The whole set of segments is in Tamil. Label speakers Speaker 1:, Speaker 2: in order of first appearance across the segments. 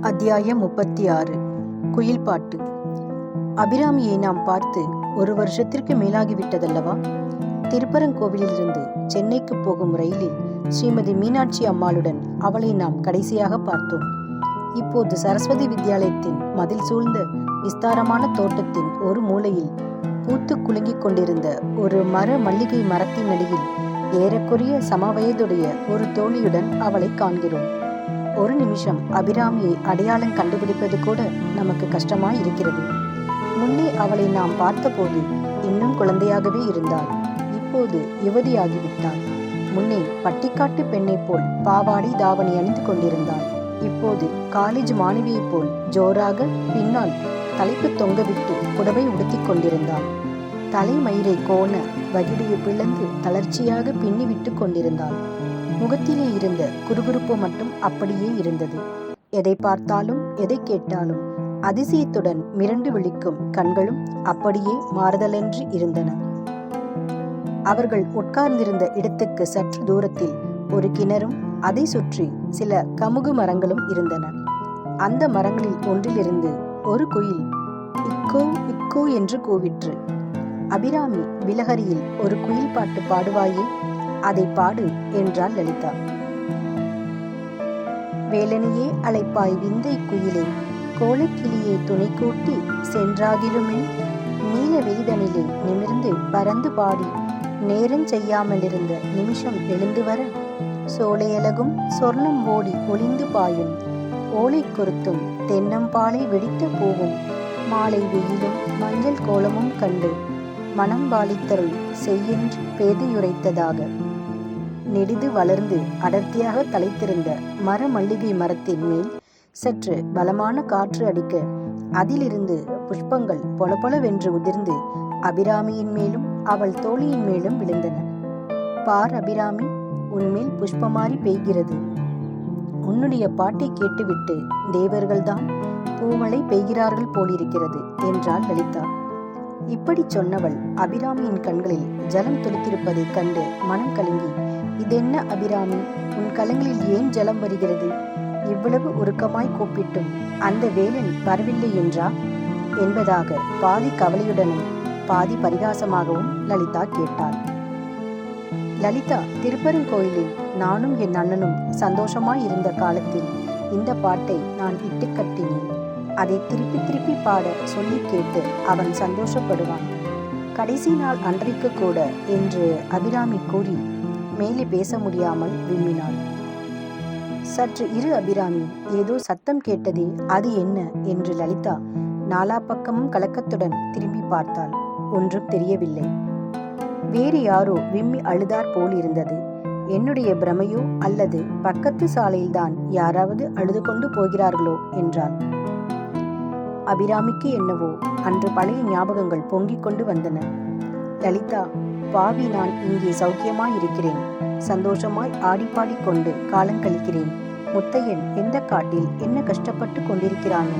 Speaker 1: அத்தியாயம் முப்பத்தி ஆறு குயில் பாட்டு. அபிராமியை நாம் பார்த்து ஒரு வருஷத்திற்கு மேலாகிவிட்டதல்லவா? திருப்பரங்கோவிலிருந்து சென்னைக்கு போகும் ரயிலில் ஸ்ரீமதி மீனாட்சி அம்மாளுடன் அவளை நாம் கடைசியாக பார்த்தோம். இப்போது சரஸ்வதி வித்யாலயத்தின் மதில் சூழ்ந்த விஸ்தாரமான தோட்டத்தின் ஒரு மூலையில் பூத்து குலுங்கிக் கொண்டிருந்த ஒரு மர மல்லிகை மரத்தின் அடியில் ஏறக்குறைய சமவயதுடைய ஒரு தோழியுடன் அவளை காண்கிறோம். ஒரு நிமிஷம் அபிராமியை அடையாளம் கண்டுபிடிப்பது கூட நமக்கு கஷ்டமாய் இருக்கிறது முன்னே அவளை நாம் பார்த்தபோது இன்னும் குழந்தையாகவே இருந்தாள். இப்போது யுவதியாகிவிட்டாள். முன்னே பட்டிக்காட்டு பெண்ணைப் போல் பாவாடி தாவணி அணிந்து கொண்டிருந்தாள். இப்போது காலேஜ் மாணவியைப் போல் ஜோராக பின்னால் தலைப்பு தொங்கவிட்டு புடவை உடுத்திக் கொண்டிருந்தாள். தலைமயிரை கோண வகிடியை பிளந்து தளர்ச்சியாக பின்னிவிட்டு கொண்டிருந்தாள். முகத்திலே இருந்த குறுகுறுப்பு மட்டும் அப்படியே இருந்தது. எதை பார்த்தாலும் எதை கேட்டாலும் அதிசயத்துடன் மிரண்டு விழிக்கும் கண்களும் அப்படியே மாறுதலென்று இருந்தன. அவர்கள் உட்கார்ந்திருந்த இடத்துக்கு சற்று தூரத்தில் ஒரு கிணறும் அதை சுற்றி சில கமுகு மரங்களும் இருந்தன. அந்த மரங்களில் ஒன்றிலிருந்து ஒரு குயில் இக்கோ இக்கோ என்று கூவிற்று. அபிராமி விலகரியில் ஒரு குயில் பாட்டு பாடுவாயே அதை பாடு என்றாள் லலிதா. வேலனையே அழைப்பாய் விந்தை குயிலே கோலக்கிளியை துணை கூட்டி சென்றாகிலுமே நீல வெய்தனிலே நிமிர்ந்து பறந்து பாடி நேரம் செய்யாமல் இருந்த நிமிஷம் எழுந்து வர சோலையலகும் சொர்ணம் ஓடி ஒளிந்து பாயும் ஓலை கொருத்தும் தென்னம்பாலை வெடித்த பூவும் மாலை வெயிலும் மஞ்சள் கோலமும் கண்டு மனம் பாலித்தருள் செய்யென்று பேதையுரைத்ததாக. நெடிது வளர்ந்து அடர்த்தியாக தலைத்திருந்த மர மல்லிகை மரத்தின் மேல் சற்று பலமான காற்று அடிக்க அதிலிருந்து புஷ்பங்கள் பொலபொலவென்று உதிர்ந்து அபிராமியின் மேலும் அவள் தோழியின் மேலும் விழுந்தன. பார் அபிராமி உன்மேல் புஷ்பமாரி பெய்கிறது. உன்னுடைய பாட்டை கேட்டுவிட்டு தேவர்கள்தான் பூமழை பெய்கிறார்கள் போலிருக்கிறது என்றாள் லலிதா. இப்படி சொன்னவள் அபிராமியின் கண்களில் ஜலம் துளித்திருப்பதைக் கண்டு மனம் கலங்கி இதென்ன அபிராமி? உன் கலங்களில் ஏன் ஜலம் வருகிறது? இவ்வளவு உருக்கமாய் கூப்பிட்டும் அந்த வேலன் வரவில்லை என்றா? என்பதாக பாதி கவலையுடனும் பாதி பரிகாசமாகவும் லலிதா கேட்டாள். லலிதா திருப்பரங்கோயிலில் நானும் என் அண்ணனும் சந்தோஷமாய் இருந்த காலத்தில் இந்த பாட்டை நான் இட்டுக்கட்டினேன் அதை திருப்பி திருப்பி பாட சொல்லி கேட்டு அவன் சந்தோஷப்படுவான். கடைசி நாள் அன்றைக்கு கூட என்று அபிராமி கூறி மேலே பேச முடியாமல் விம்மினாள். சற்று இரு அபிராமி ஏதோ சத்தம் கேட்டதே அது என்ன என்று லலிதா நாலா பக்கமும் கலக்கத்துடன் திரும்பி பார்த்தாள். ஒன்றும் தெரியவில்லை. வேறு யாரோ விம்மி அழுதார் போல் இருந்தது. என்னுடைய பிரமையோ அல்லது பக்கத்து சாலையில்தான் யாராவது அழுது கொண்டு போகிறார்களோ என்றாள். அபிராமிக்கு என்னவோ அன்று பழைய ஞாபகங்கள் பொங்கிக் கொண்டு வந்தன. லலிதா பாவி நான் இங்கே சௌக்கியமாய் இருக்கிறேன் சந்தோஷமாய் ஆடிப்பாடிக் கொண்டு காலங்கழிக்கிறேன் முத்தையன் எந்த காட்டில் என்ன கஷ்டப்பட்டு கொண்டிருக்கிறானோ?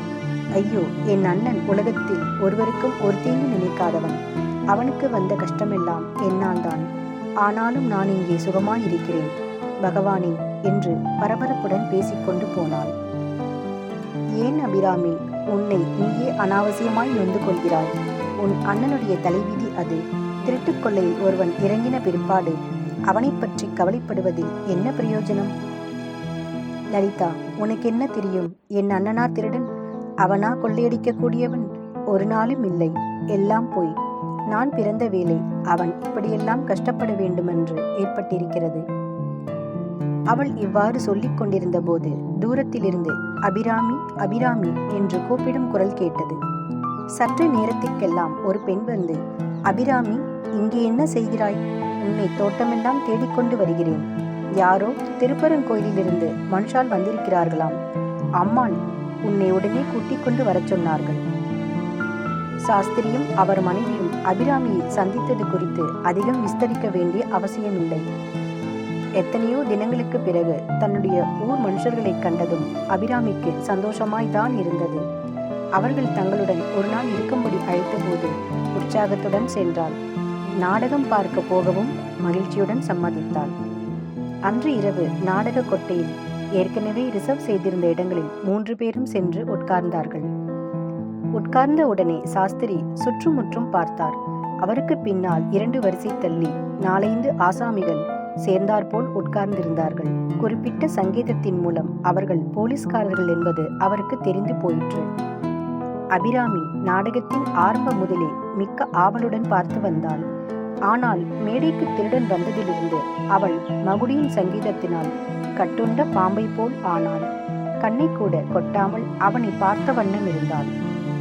Speaker 1: ஐயோ என் அண்ணன் உலகத்தில் ஒருவருக்கும் ஒரு தீங்கு நினைக்காதவன். அவனுக்கு வந்த கஷ்டமெல்லாம் என்னால் தான் ஆனாலும் நான் இங்கே சுகமாயிருக்கிறேன். பகவானே என்று பரபரப்புடன் பேசிக்கொண்டு போனாள். ஏன் அபிராமி? உன்னை நீயே அனாவசியமாய் நொந்து கொள்கிறாய். உன் அண்ணனுடைய தலைவிதி அது. திருட்டுக்கொள்ளையில் ஒருவன் இறங்கின பிற்பாடு அவனை பற்றி கவலைப்படுவதில் என்ன பிரயோஜனம்? லலிதா உனக்கு என்ன தெரியும்? என் அண்ணனா திருடன் அவனா கொள்ளையடிக்கக்கூடியவன்? ஒரு நாளும் இல்லை. எல்லாம் போய். நான் பிறந்த வேலை அவன் இப்படியெல்லாம் கஷ்டப்பட வேண்டுமென்று ஏற்பட்டிருக்கிறது. அவள் இவ்வாறு சொல்லிக் கொண்டிருந்த போது தூரத்திலிருந்து அபிராமி அபிராமி என்று கூப்பிடும் குரல் கேட்டது. சற்று நேரத்திற்கெல்லாம் ஒரு பெண் வந்து அபிராமி இங்கே என்ன செய்கிறாய்? உன்னை தோட்டமெல்லாம் தேடிக்கொண்டு வருகிறேன். யாரோ திருப்பரங்கோயிலிருந்து மனுஷால் வந்திருக்கிறார்களாம். அம்மான் உன்னை உடனே கூட்டிக் கொண்டு வரச் சொன்னார்கள். சாஸ்திரியும் அவர் மனைவியும் அபிராமியை சந்தித்தது குறித்து அதிகம் விஸ்தரிக்க வேண்டிய அவசியமில்லை. எத்தனையோ தினங்களுக்கு பிறகு தன்னுடைய ஊர் மனுஷர்களை கண்டதும் அபிராமிக்கு சந்தோஷமாய்தான் இருந்தது. அவர்கள் தங்களுடன் ஒரு நாள் இருக்கும்படி அழைத்தபோது உற்சாகத்துடன் சென்றாள். நாடகம் பார்க்க போகவும் மகிழ்ச்சியுடன் சம்மதித்தாள். அன்று இரவு நாடக கொட்டையில் ஏற்கனவே ரிசர்வ் செய்திருந்த இடங்களில் மூன்று பேரும் சென்று உட்கார்ந்தார்கள். உட்கார்ந்த உடனே சாஸ்திரி சுற்றுமுற்றும் பார்த்தார். அவருக்கு பின்னால் இரண்டு வரிசை தள்ளி நாலைந்து ஆசாமிகள் சேர்ந்தாற்போல் உட்கார்ந்திருந்தார்கள். குறிப்பிட்ட சங்கீதத்தின் மூலம் அவர்கள் போலீஸ்காரர்கள் என்பது அவருக்கு தெரிந்து போயிற்று. அபிராமி நாடகத்தின் ஆரம்ப முதலே மிக்க ஆவலுடன் பார்த்து வந்தாள். ஆனால் மேடைக்கு திருடன் வந்ததிலிருந்து அவள் மகுடியின் சங்கீதத்தினால் கட்டுண்ட பாம்பை போல் ஆனாள். கண்ணை கூட கொட்டாமல் அவனை பார்த்த வண்ணம் இருந்தாள்.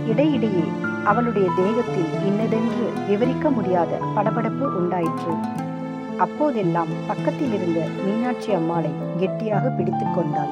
Speaker 1: இடையிடையே அவளுடைய தேகத்தில் இன்னதென்று விவரிக்க முடியாத படபடப்பு உண்டாயிற்று. அப்போதெல்லாம் பக்கத்தில் இருந்த மீனாட்சி அம்மாளை கெட்டியாக பிடித்து கொண்டாள்.